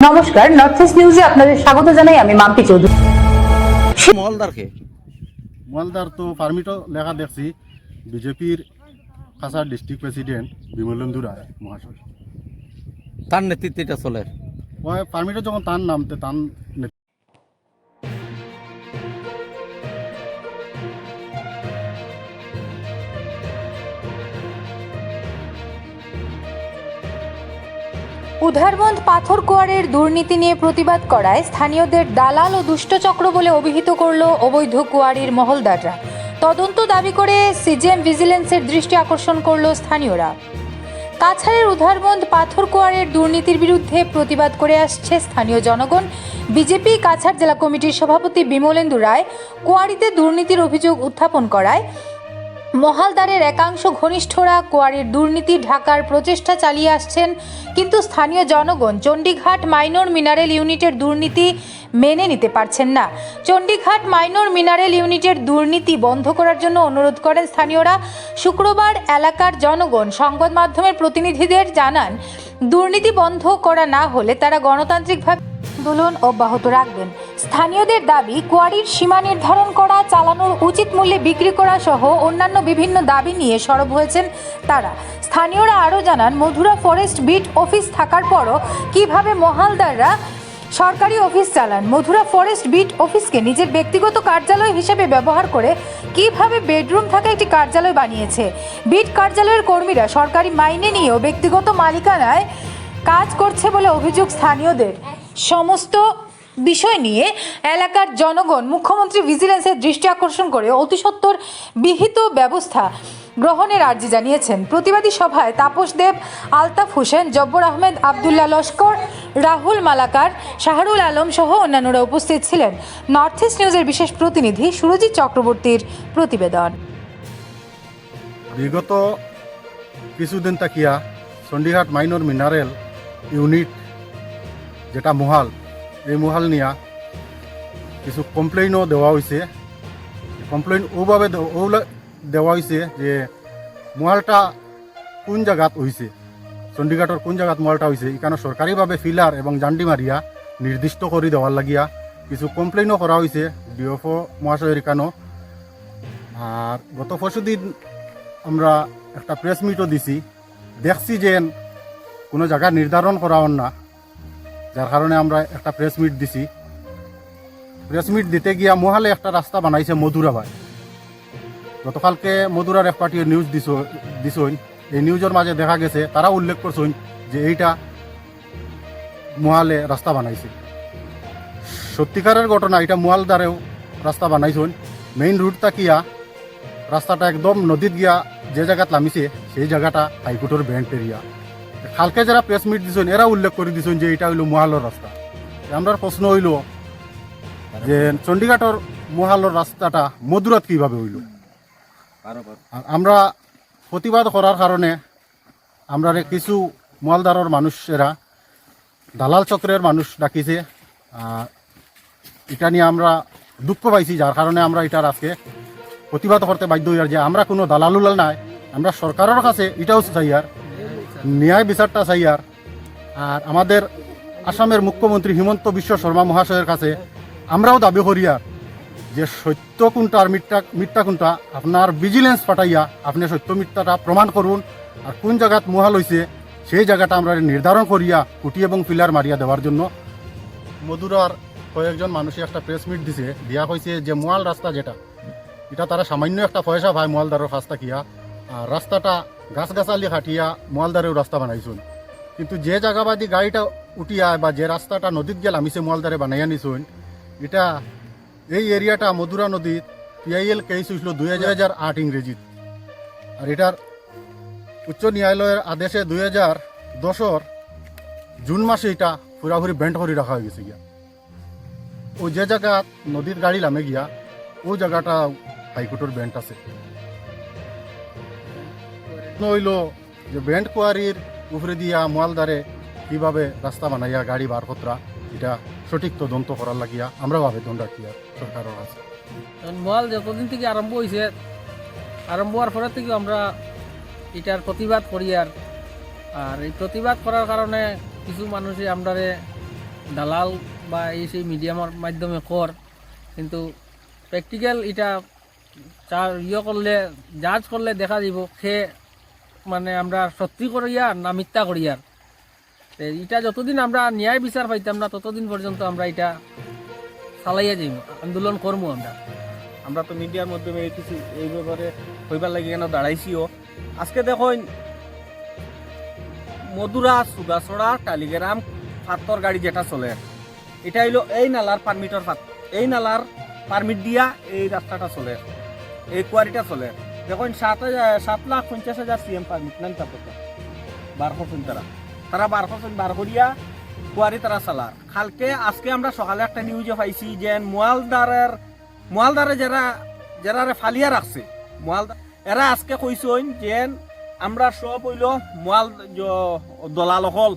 নমস্কার north east নিউজে আপনাদের স্বাগত জানাই আমি মাম্পি চৌধুরী। মহলদারকে মহলদার তো পারমিটও লেখা দেখছি বিজেপির কাছাড় ডিস্ট্রিক্ট প্রেসিডেন্ট বিমলেন্দু রায় মহাশয়। তার নেতৃত্বে এটা চলে। ওই পারমিটও যখন তার নামতে তার উধারবন্দ পাথর কোয়ারের দুর্নীতি নিয়ে প্রতিবাদ করায় স্থানীয়দের দালাল ও দুষ্টচক্র বলে অভিহিত করল অবৈধ কোয়ারির মহলদাররা। তদন্ত দাবি করে সিজিএম ভিজিলেন্সের দৃষ্টি আকর্ষণ করল স্থানীয়রা। কাছাড়ের উধারবন্দ পাথর কোয়ারের দুর্নীতির বিরুদ্ধে প্রতিবাদ করে আসছে স্থানীয় জনগণ। বিজেপি কাছাড় জেলা কমিটির সভাপতি বিমলেন্দু রায় কোয়ারিতে দুর্নীতির অভিযোগ উত্থাপন করায়। মহালদারের একাংশ ঘনিষ্ঠরা কোয়ারির দুর্নীতি ঢাকার প্রচেষ্টা চালিয়ে আসছেন, কিন্তু স্থানীয় জনগণ চণ্ডীঘাট মাইনর মিনারেল ইউনিটের দুর্নীতি মেনে নিতে পারছেন না। চণ্ডীঘাট মাইনর মিনারেল ইউনিটের দুর্নীতি বন্ধ করার জন্য অনুরোধ করেন স্থানীয়রা। শুক্রবার এলাকার জনগণ সংবাদ মাধ্যমের প্রতিনিধিদের জানান, দুর্নীতি বন্ধ করা না হলে তারা গণতান্ত্রিকভাবে আন্দোলন অব্যাহত রাখবেন। স্থানীয়দের দাবি, কোয়ারির সীমা নির্ধারণ করা, চালানোর উচিত মূল্যে বিক্রি করা সহ অন্যান্য বিভিন্ন দাবি নিয়ে সরব হয়েছেন তারা। স্থানীয়রা আরও জানান, মধুরা ফরেস্ট বিট অফিস থাকার পরও কীভাবে মহালদাররা সরকারি অফিস চালান, মধুরা ফরেস্ট বিট অফিসকে নিজের ব্যক্তিগত কার্যালয় হিসেবে ব্যবহার করে কীভাবে বেডরুম থাকা একটি কার্যালয় বানিয়েছে। বিট কার্যালয়ের কর্মীরা সরকারি মাইনে নিয়েও ব্যক্তিগত মালিকানায় কাজ করছে বলে অভিযোগ স্থানীয়দের। সমস্ত বিষয় নিয়ে এলাকার জনগণ, মুখ্যমন্ত্রী ভিজিলেন্সের দৃষ্টি আকর্ষণ করে অতিসত্বর বিহিত ব্যবস্থা গ্রহণের আর্জি জানিয়েছেন। প্রতিবাদী সভায় তাপস দেব, আলতাফ হোসেন, জব্বর আহমেদ, আবদুল্লাহ লস্কর, রাহুল মালাকার, শাহরুল আলম সহ অন্যান্যরা উপস্থিত ছিলেন। নর্থ ইস্ট নিউজের বিশেষ প্রতিনিধি সুরজিৎ চক্রবর্তীর প্রতিবেদন। বিগত কিছুদিন তাকিয়া চণ্ডীঘাট মাইনর মিনারেল ইউনিট যেটা মহাল, এই মহাল নিয়া কিছু কমপ্লেইনও দেওয়া হয়েছে কমপ্লেইন ওভাবে দেওয়া হয়েছে যে মহালটা কোন জায়গাত হয়েছে চণ্ডীঘাটর কোন জায়গাত মহালটা হয়েছে এখানে সরকারিভাবে ফিলার এবং জান্ডি মারিয়া নির্দিষ্ট করে দেওয়ার লাগিয়া কিছু কমপ্লেইনও করা হয়েছে ডিএফও মহাশয়ের এখানেও আর গত পরশুদিন আমরা একটা প্রেস মিটও দিছি। দেখছি যে কোনো জায়গা নির্ধারণ করা না। যার কারণে আমরা একটা প্রেস মিট দিছি। প্রেস মিট দিতে গিয়া মহালে একটা রাস্তা বানাইছে মধুরাবাদ গতকালকে মধুরার এক পার্টি নিউজ দিছ, দিছইন। এই নিউজের মাঝে দেখা গেছে, তারা উল্লেখ করছেন যে এইটা মহালে রাস্তা বানাইছে। সত্যিকারের ঘটনা, এটা মোয়ালদারেও রাস্তা বানাইছেন মেইন রুট তাকিয়া রাস্তাটা একদম নদীত গিয়া যে জায়গাত নামিছে, সেই জায়গাটা হাইকোর্টের ব্যান্ড এরিয়া কালকে যারা প্রেস মিট দিছেন এরা উল্লেখ করে দিছেন যে এটা হইল মহালর রাস্তা। আমরা প্রশ্ন হইল যে চণ্ডীঘাটর মহালর রাস্তাটা মধুরাত কীভাবে হইল? আর আমরা প্রতিবাদ করার কারণে আমরা কিছু মালদারর মানুষেরা দালাল চক্রের মানুষ ডাকিছে আর এটা নিয়ে আমরা দুঃখ পাইছি যার কারণে আমরা এটার আজকে প্রতিবাদ করতে বাধ্য হইয়ার যে আমরা কোনো দালালুলাল নাই আমরা সরকারের কাছে এটাও চাইয়ার ন্যায় বিচারটা চাইয়ার আর। আমাদের আসামের মুখ্যমন্ত্রী হিমন্ত বিশ্ব শর্মা মহাশয়ের কাছে আমরাও দাবি করিয়ার যে সত্য কোনটা আর মিথ্যা মিথ্যা কোনটা আপনার ভিজিলেন্স পাঠাইয়া আপনি সত্য মিথ্যাটা প্রমাণ করুন আর কোন জায়গাত মহাল হয়েছে সেই জায়গাটা আমরা নির্ধারণ করিয়া কুটি এবং পিলার মারিয়া দেওয়ার জন্য মধুরার কয়েকজন মানুষই একটা প্রেস মিট দিছে। দিয়া হয়েছে যে মোয়াল রাস্তা যেটা, এটা তারা সামান্য একটা পয়সা ভাই মোয়ালদারের কাছ আর রাস্তাটা গাছ গাছালি খাটিয়া মোয়ালদারেও রাস্তা বানাইছুন। কিন্তু যে জায়গাবাদি গাড়িটা উঠিয়া বা যে রাস্তাটা নদীত গেল, আমি সে মোয়ালদারে বানাইয়া নিছুন এটা এই এরিয়াটা মধুরা নদীত পিআইএল কেস হয়েছিল দুই হাজার আট ইংরেজিত। আর এটার উচ্চ ন্যায়ালয়ের আদেশে দুই হাজার দশর জুন মাসে এটা পুরাপুরি বেন্ট করে রাখা হয়ে গেছে গিয়া। ও যে জায়গা নদীর গাড়ি নামে গিয়া, ও জায়গাটা হাইকোর্টের বেন্ট আছে। হইল যে বেন্ট কোয়ারির উপরে দিয়া মোয়ালদারে কীভাবে রাস্তা বানাইয়া গাড়ি বার কতরা, এটা সঠিক তদন্ত করার লাগিয়া আমরা রাখি আর সরকারের কাছে। মল যতদিন থেকে আরম্ভ হয়েছে আরম্ভ হওয়ার পরে থেকে আমরা এটার প্রতিবাদ করি আর। আর এই প্রতিবাদ করার কারণে কিছু মানুষে আমরারে দালাল বা এই সেই মিডিয়ামের মাধ্যমে কর, কিন্তু প্র্যাকটিক্যাল এটা ইয়ে করলে জাজ করলে দেখা দিব, সে মানে আমরা সত্যি করিয়ার না মিথ্যা তে এটা যতদিন আমরা ন্যায় বিচার পাইতাম না, ততদিন পর্যন্ত আমরা এটা চালাইয়া যাইব আন্দোলন করব আমরা। আমরা তো মিডিয়ার মাধ্যমে এই এই ব্যাপারে হইবার লাগে কেন দাঁড়াইছিও। আজকে দেখুন মধুরা সুগাছড়া টালিগ্রাম ফাত্তর গাড়ি যেটা চলে। এটা হইল এই নালার পারমিটর এই নালার পারমিট দিয়া এই রাস্তাটা চলে, এই কোয়ারিটা চলে। দেখুন, সাত সাত লাখ পঞ্চাশ হাজার সিএম পারমিট নেন তারপর বারোশো ফোন তারা। তারা বারোশো ফোন বার করিয়া কুয়ারি তারা চালার কালকে আজকে আমরা সকালে একটা নিউজে পাইছি যে মোয়ালদারের, মোয়ালদারে যারা যারা ফালিয়া রাখছে মোয়ালদার এরা আজকে কইসইন যে আমরা সব হইল মোয়াল দলাল হল